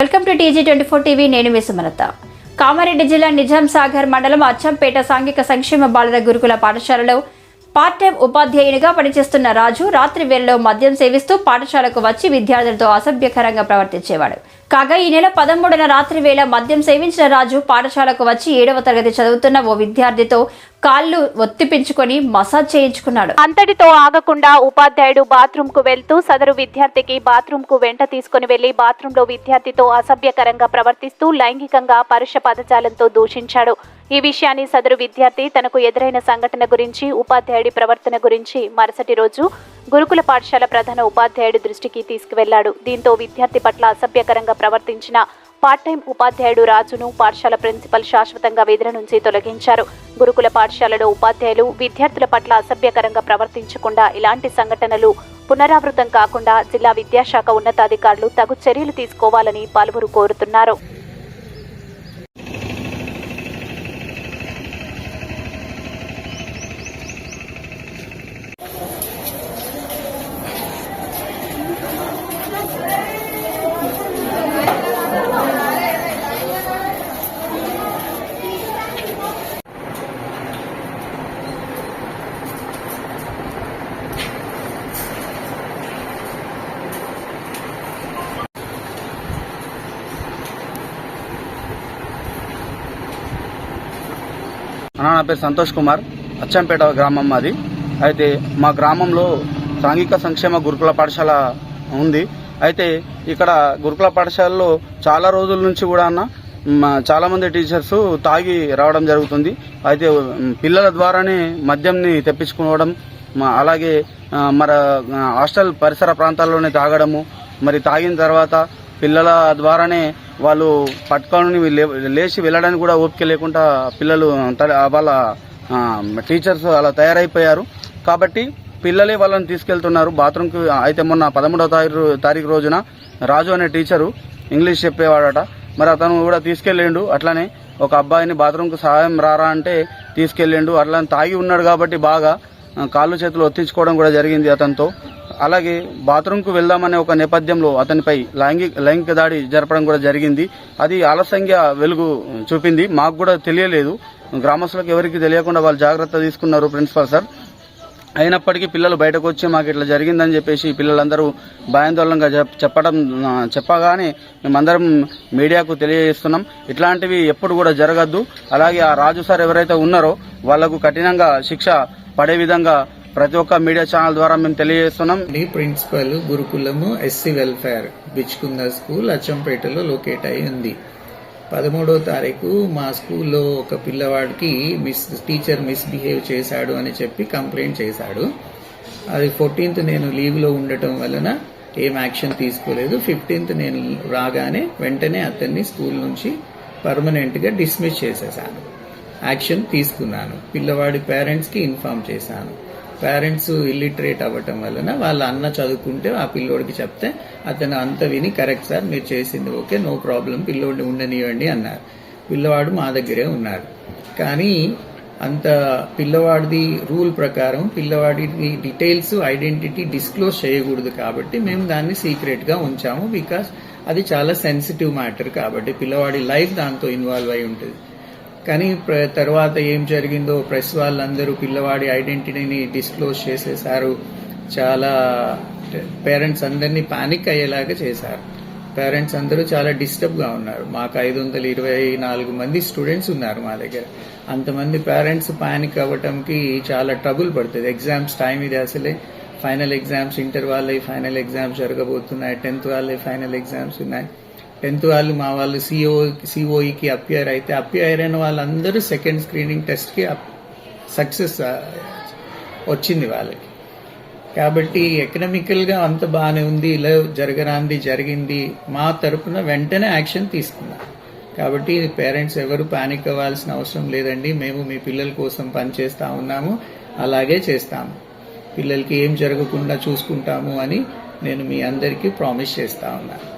Welcome to TG twenty four TV నేను మీ సుమలత. కామారెడ్డి జిల్లా నిజాం సాగర్ మండలం అచ్చంపేట సాంఘిక సంక్షేమ బాలల గురుకుల పాఠశాలలో పార్ట్ టైం ఉపాధ్యాయునిగా పనిచేస్తున్న రాజు రాత్రి వేళలో మద్యం సేవిస్తూ పాఠశాలకు వచ్చి విద్యార్థులతో అసభ్యకరంగా ప్రవర్తించేవాడు. కాగా ఈ నెల పదమూడున రాత్రి వేళ మద్యం సేవించిన రాజు పాఠశాలకు వచ్చి ఏడవ తరగతి చదువుతున్న ఓ విద్యార్థితో కాళ్ళు ఒత్తిపించుకొని మసాజ్ చేయించుకున్నాడు. అంతటితో ఆగకుండా ఉపాధ్యాయుడు బాత్రూమ్కు వెళ్తూ సదరు విద్యార్థికి బాత్రూమ్కు వెంట తీసుకుని వెళ్ళి బాత్రూమ్లో విద్యార్థితో అసభ్యకరంగా ప్రవర్తిస్తూ లైంగికంగా పరుష పదజాలంతో దూషించాడు. ఈ విషయాన్ని సదరు విద్యార్థి తనకు ఎదురైన సంఘటన గురించి ఉపాధ్యాయుడి ప్రవర్తన గురించి మరుసటి రోజు గురుకుల పాఠశాల ప్రధాన ఉపాధ్యాయుడి దృష్టికి తీసుకువెళ్ళాడు. దీంతో విద్యార్థి పట్ల అసభ్యకరంగా ప్రవర్తించిన పార్ట్ టైం ఉపాధ్యాయుడు రాజును పాఠశాల ప్రిన్సిపల్ శాశ్వతంగా విధుల నుంచి తొలగించారు. గురుకుల పాఠశాలలో ఉపాధ్యాయులు విద్యార్థుల పట్ల అసభ్యకరంగా ప్రవర్తించకుండా ఇలాంటి సంఘటనలు పునరావృతం కాకుండా జిల్లా విద్యాశాఖ ఉన్నతాధికారులు తగు చర్యలు తీసుకోవాలని పలువురు కోరుతున్నారు. అన్న నా పేరు సంతోష్ కుమార్. అచ్చంపేట గ్రామం మాది. అయితే మా గ్రామంలో సాంఘిక సంక్షేమ గురుకుల పాఠశాల ఉంది. అయితే ఇక్కడ గురుకుల పాఠశాలలో చాలా రోజుల నుంచి కూడా అన్న చాలామంది టీచర్స్ తాగి రావడం జరుగుతుంది. అయితే పిల్లల ద్వారానే మద్యంని తెప్పించుకోవడం అలాగే మరి మన హాస్టల్ పరిసర ప్రాంతాల్లోనే తాగడము మరి తాగిన తర్వాత పిల్లల ద్వారానే వాళ్ళు పట్టుకొని లేచి వెళ్ళడానికి కూడా ఓపిక లేకుండా పిల్లలు వాళ్ళ టీచర్స్ అలా తయారైపోయారు. కాబట్టి పిల్లలే వాళ్ళని తీసుకెళ్తున్నారు. బాత్రూమ్కి అయితే మొన్న పదమూడవ తారీఖు తారీఖు రోజున రాజు అనే టీచరు ఇంగ్లీష్ చెప్పేవాడట. మరి అతను కూడా తీసుకెళ్ళిండు. అట్లానే ఒక అబ్బాయిని బాత్రూమ్కి సహాయం రారా అంటే తీసుకెళ్ళిండు. అట్లా తాగి ఉన్నాడు కాబట్టి బాగా కాళ్ళు చేతులు ఒత్తించుకోవడం కూడా జరిగింది అతనితో. అలాగే బాత్రూంకు వెళ్దామనే ఒక నేపథ్యంలో అతనిపై లైంగిక లైంగిక దాడి జరపడం కూడా జరిగింది. అది ఆలస్యంగా వెలుగు చూపింది. మాకు కూడా తెలియలేదు. గ్రామస్తులకు ఎవరికి తెలియకుండా వాళ్ళు జాగ్రత్త తీసుకున్నారు ప్రిన్సిపల్ సార్. అయినప్పటికీ పిల్లలు బయటకు వచ్చి మాకు ఇట్లా జరిగిందని చెప్పేసి పిల్లలందరూ భయాందోళనగా చెప్పడం చెప్పగానే మేమందరం మీడియాకు తెలియజేస్తున్నాం. ఇట్లాంటివి ఎప్పుడు కూడా జరగద్దు. అలాగే ఆ రాజు సార్ ఎవరైతే ఉన్నారో వాళ్ళకు కఠినంగా శిక్ష పడే విధంగా ప్రతి ఒక్క మీడియా ఛానల్ ద్వారా మేము తెలియజేస్తున్నాం. ప్రిన్సిపల్ గురుకులము ఎస్సీ వెల్ఫేర్ బిచ్కుంద స్కూల్ అచ్చంపేటలో లొకేట్ అయి ఉంది. పదమూడో తారీఖు మా స్కూల్లో ఒక పిల్లవాడికి మిస్ టీచర్ మిస్బిహేవ్ చేశాడు అని చెప్పి కంప్లైంట్ చేశాడు. అది ఫోర్టీన్త్ నేను లీవ్లో ఉండటం వలన ఏం యాక్షన్ తీసుకోలేదు. ఫిఫ్టీన్త్ నేను రాగానే వెంటనే అతన్ని స్కూల్ నుంచి పర్మనెంట్గా డిస్మిస్ చేసేసాను. యాక్షన్ తీసుకున్నాను. పిల్లవాడి పేరెంట్స్కి ఇన్ఫామ్ చేశాను. పేరెంట్స్ ఇల్లిటరేట్ అవ్వటం వలన వాళ్ళ అన్న చదువుకుంటే ఆ పిల్లోడికి చెప్తే అతను అంత విని కరెక్ట్ సార్ మీరు చేసింది ఓకే నో ప్రాబ్లం పిల్లోడిని ఉండనివ్వండి అన్నారు. పిల్లవాడు మా దగ్గరే ఉన్నారు. కానీ అంత పిల్లవాడిది రూల్ ప్రకారం పిల్లవాడి డీటెయిల్స్ ఐడెంటిటీ డిస్క్లోజ్ చేయకూడదు కాబట్టి మేము దాన్ని సీక్రెట్గా ఉంచాము. బికాస్ అది చాలా సెన్సిటివ్ మ్యాటర్ కాబట్టి పిల్లవాడి లైఫ్ దాంతో ఇన్వాల్వ్ అయి ఉంటుంది. కానీ తర్వాత ఏం జరిగిందో ప్రెస్ వాళ్ళందరూ పిల్లవాడి ఐడెంటిటీని డిస్క్లోజ్ చేసేసారు చాలా పేరెంట్స్ అందరినీ పానిక్ అయ్యేలాగా చేశారు. పేరెంట్స్ అందరూ చాలా డిస్టర్బ్గా ఉన్నారు. మాకు ఐదు వందల ఇరవై నాలుగు మంది స్టూడెంట్స్ ఉన్నారు మా దగ్గర. అంతమంది పేరెంట్స్ పానిక్ అవ్వటంకి చాలా ట్రబుల్ పడుతుంది. ఎగ్జామ్స్ టైం ఇది అసలే. ఫైనల్ ఎగ్జామ్స్ ఇంటర్ వాళ్ళవి ఫైనల్ ఎగ్జామ్స్ జరగబోతున్నాయి. టెన్త్ వాళ్ళవి ఫైనల్ ఎగ్జామ్స్ ఉన్నాయి. టెన్త్ వాళ్ళు మా వాళ్ళు సిఓ సిఓఈకి అపియర్ అయితే అపియర్ అయిన వాళ్ళందరూ సెకండ్ స్క్రీనింగ్ టెస్ట్కి సక్సెస్ వచ్చింది వాళ్ళకి. కాబట్టి ఎకనామికల్గా అంత బాగానే ఉంది ఇలా జరగరాంది జరిగింది. మా తరపున వెంటనే యాక్షన్ తీసుకున్నాం. కాబట్టి పేరెంట్స్ ఎవరు పానిక్ అవ్వాల్సిన అవసరం లేదండి. మేము మీ పిల్లల కోసం పనిచేస్తా ఉన్నాము. అలాగే చేస్తాము. పిల్లలకి ఏం జరగకుండా చూసుకుంటాము అని నేను మీ అందరికీ ప్రామిస్ చేస్తా ఉన్నాను.